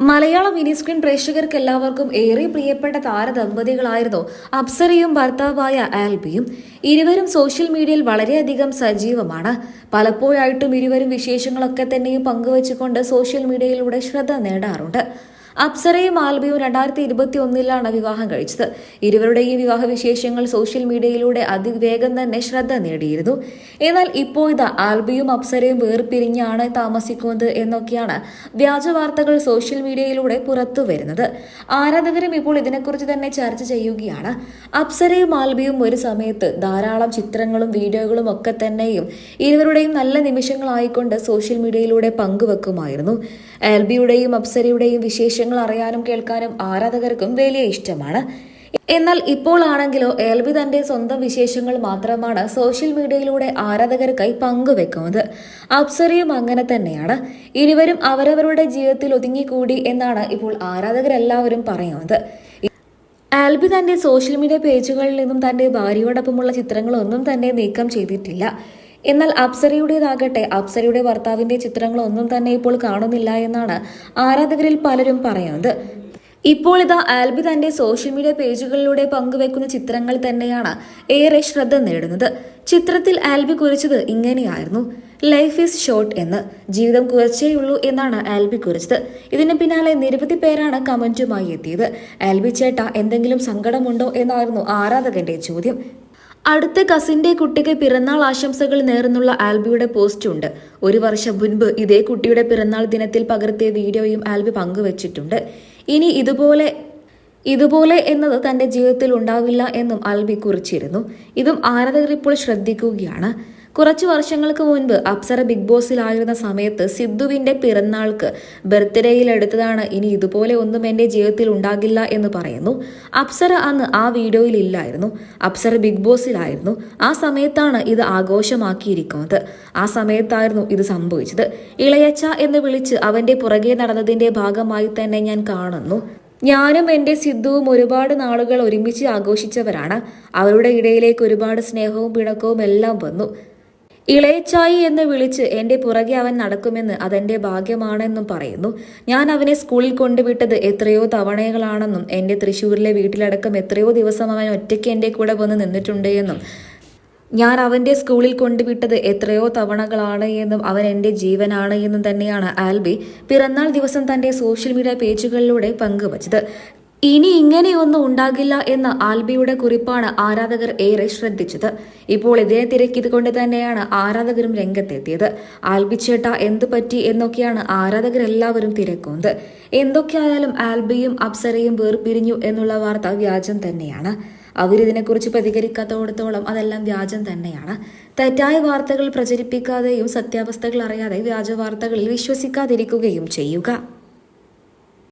മലയാള mini screen പ്രേക്ഷകർക്ക് എല്ലാവർക്കും ഏറെ പ്രിയപ്പെട്ട താരദമ്പതികളായിരുന്നു അപ്സരയും ഭർത്താവായ ആൽബിയും. ഇരുവരും സോഷ്യൽ മീഡിയയിൽ വളരെയധികം സജീവമാണ്. പലപ്പോഴായിട്ടും ഇരുവരും വിശേഷങ്ങളൊക്കെ തന്നെയും പങ്കുവച്ചുകൊണ്ട് സോഷ്യൽ മീഡിയയിലൂടെ ശ്രദ്ധ നേടാറുണ്ട്. അപ്സരയും ആൽബിയും രണ്ടായിരത്തി ഇരുപത്തി ഒന്നിലാണ് വിവാഹം കഴിച്ചത്. ഇരുവരുടെയും വിവാഹ വിശേഷങ്ങൾ സോഷ്യൽ മീഡിയയിലൂടെ അതിവേഗം തന്നെ ശ്രദ്ധ നേടിയിരുന്നു. എന്നാൽ ഇപ്പോൾ ഇത് ആൽബിയും അപ്സരയും വേർപിരിഞ്ഞാണ് താമസിക്കുന്നത് എന്നൊക്കെയാണ് വ്യാജ വാർത്തകൾ സോഷ്യൽ മീഡിയയിലൂടെ പുറത്തു വരുന്നത്. ആരാധകരും ഇപ്പോൾ ഇതിനെക്കുറിച്ച് തന്നെ ചർച്ച ചെയ്യുകയാണ്. അപ്സരയും ആൽബിയും ഒരു സമയത്ത് ധാരാളം ചിത്രങ്ങളും വീഡിയോകളും ഒക്കെ തന്നെയും ഇരുവരുടെയും നല്ല നിമിഷങ്ങളായിക്കൊണ്ട് സോഷ്യൽ മീഡിയയിലൂടെ പങ്കുവെക്കുമായിരുന്നു. ആൽബിയുടെയും അപ്സരയുടെയും വിശേഷങ്ങൾ അറിയാനും കേൾക്കാനും ആരാധകർക്കും വലിയ ഇഷ്ടമാണ്. എന്നാൽ ഇപ്പോൾ ആണെങ്കിലോ എൽബി തന്റെ സ്വന്തം വിശേഷങ്ങൾ മാത്രമാണ് സോഷ്യൽ മീഡിയയിലൂടെ ആരാധകർക്കായി പങ്കുവെക്കുന്നത്. അപ്സരയും അങ്ങനെ തന്നെയാണ്. ഇരുവരും അവരവരുടെ ജീവിതത്തിൽ ഒതുങ്ങിക്കൂടി എന്നാണ് ഇപ്പോൾ ആരാധകരെല്ലാവരും പറയുന്നത്. ആൽബി തന്റെ സോഷ്യൽ മീഡിയ പേജുകളിൽ നിന്നും തന്റെ ഭാര്യയോടൊപ്പമുള്ള ചിത്രങ്ങളൊന്നും തന്നെ നീക്കം ചെയ്തിട്ടില്ല. എന്നാൽ അപ്സരയുടേതാകട്ടെ അപ്സരയുടെ ഭർത്താവിന്റെ ചിത്രങ്ങളൊന്നും തന്നെ ഇപ്പോൾ കാണുന്നില്ല എന്നാണ് ആരാധകരിൽ പലരും പറയുന്നത്. ഇപ്പോൾ ഇതാ ആൽബി തന്റെ സോഷ്യൽ മീഡിയ പേജുകളിലൂടെ പങ്കുവെക്കുന്ന ചിത്രങ്ങൾ തന്നെയാണ് ഏറെ ശ്രദ്ധ നേടുന്നത്. ചിത്രത്തിൽ ആൽബി കുറിച്ചത് ഇങ്ങനെയായിരുന്നു. ലൈഫ് ഈസ് ഷോർട്ട് എന്ന് ജീവിതം കുറച്ചേയുള്ളൂ എന്നാണ് ആൽബി കുറിച്ചത്. ഇതിന് പിന്നാലെ നിരവധി പേരാണ് കമന്റുമായി എത്തിയത്. ആൽബി ചേട്ട എന്തെങ്കിലും സങ്കടമുണ്ടോ? എന്നായിരുന്നു ആരാധകന്റെ ചോദ്യം. അടുത്ത കസിന്റെ കുട്ടിക്ക് പിറന്നാൾ ആശംസകൾ നേർന്നുള്ള ആൽബിയുടെ പോസ്റ്റ് ഉണ്ട് ഒരു വർഷം മുൻപ് ഇതേ കുട്ടിയുടെ പിറന്നാൾ ദിനത്തിൽ പകർത്തിയ വീഡിയോയും ആൽബി പങ്കുവച്ചിട്ടുണ്ട്. ഇനി ഇതുപോലെ ഇതുപോലെ എന്നത് തന്റെ ജീവിതത്തിൽ ഉണ്ടാവില്ല എന്നും ആൽബി കുറിച്ചിരുന്നു. ഇതും ആരാധകർ ഇപ്പോൾ ശ്രദ്ധിക്കുകയാണ്. കുറച്ചു വർഷങ്ങൾക്ക് മുൻപ് അപ്സര ബിഗ് ബോസിലായിരുന്ന സമയത്ത് സിദ്ധുവിന്റെ പിറന്നാൾക്ക് ബർത്ത്ഡേയിൽ എടുത്തതാണ് ഇനി ഇതുപോലെ ഒന്നും എന്റെ ജീവിതത്തിൽ ഉണ്ടാകില്ല എന്ന് പറയുന്നു. അപ്സര അന്ന് ആ വീഡിയോയിൽ ഇല്ലായിരുന്നു. അപ്സര ബിഗ് ബോസിലായിരുന്നു. ആ സമയത്താണ് ഇത് ആഘോഷമാക്കിയിരിക്കുന്നത്. ആ സമയത്തായിരുന്നു ഇത് സംഭവിച്ചത്. ഇളയച്ച എന്ന് വിളിച്ച് അവന്റെ പുറകെ നടന്നതിന്റെ ഭാഗമായി തന്നെ ഞാൻ കാണുന്നു. ഞാനും എന്റെ സിദ്ധുവും ഒരുപാട് നാളുകൾ ഒരുമിച്ച് ആഘോഷിച്ചവരാണ്. അവരുടെ ഇടയിലേക്ക് ഒരുപാട് സ്നേഹവും പിണക്കവും എല്ലാം വന്നു. ഇളയച്ചായി എന്ന് വിളിച്ച് എന്റെ പുറകെ അവൻ നടക്കുമെന്ന് അതെന്റെ ഭാഗ്യമാണെന്നും പറയുന്നു. ഞാൻ അവനെ സ്കൂളിൽ കൊണ്ടുവിട്ടത് എത്രയോ തവണകളാണെന്നും എന്റെ തൃശ്ശൂരിലെ വീട്ടിലടക്കം എത്രയോ ദിവസം അവൻ ഒറ്റയ്ക്ക് എന്റെ കൂടെ വന്ന് നിന്നിട്ടുണ്ട് എന്നും ഞാൻ അവന്റെ സ്കൂളിൽ കൊണ്ടുവിട്ടത് എത്രയോ തവണകളാണ് എന്നും അവൻ എന്റെ ജീവനാണ് എന്നും തന്നെയാണ് ആൽബി പിറന്നാൾ ദിവസം തന്റെ സോഷ്യൽ മീഡിയ പേജുകളിലൂടെ പങ്കുവച്ചത്. ഇനി ഇങ്ങനെയൊന്നും ഉണ്ടാകില്ല എന്ന ആൽബിയുടെ കുറിപ്പാണ് ആരാധകർ ഏറെ ശ്രദ്ധിച്ചത്. ഇപ്പോൾ ഇതേ തിരക്കിതുകൊണ്ട് തന്നെയാണ് ആരാധകരും രംഗത്തെത്തിയത്. ആൽബി ചേട്ട എന്തു പറ്റി എന്നൊക്കെയാണ് ആരാധകരെല്ലാവരും തിരക്കുന്നത്. എന്തൊക്കെയായാലും ആൽബിയും അപ്സരയും വേർപിരിഞ്ഞു എന്നുള്ള വാർത്ത വ്യാജം തന്നെയാണ്. അവരിതിനെക്കുറിച്ച് പ്രതികരിക്കാത്തോടത്തോളം അതെല്ലാം വ്യാജം തന്നെയാണ്. തെറ്റായ വാർത്തകൾ പ്രചരിപ്പിക്കാതെയും സത്യാവസ്ഥകൾ അറിയാതെ വ്യാജ വാർത്തകളിൽ വിശ്വസിക്കാതിരിക്കുകയും ചെയ്യുക.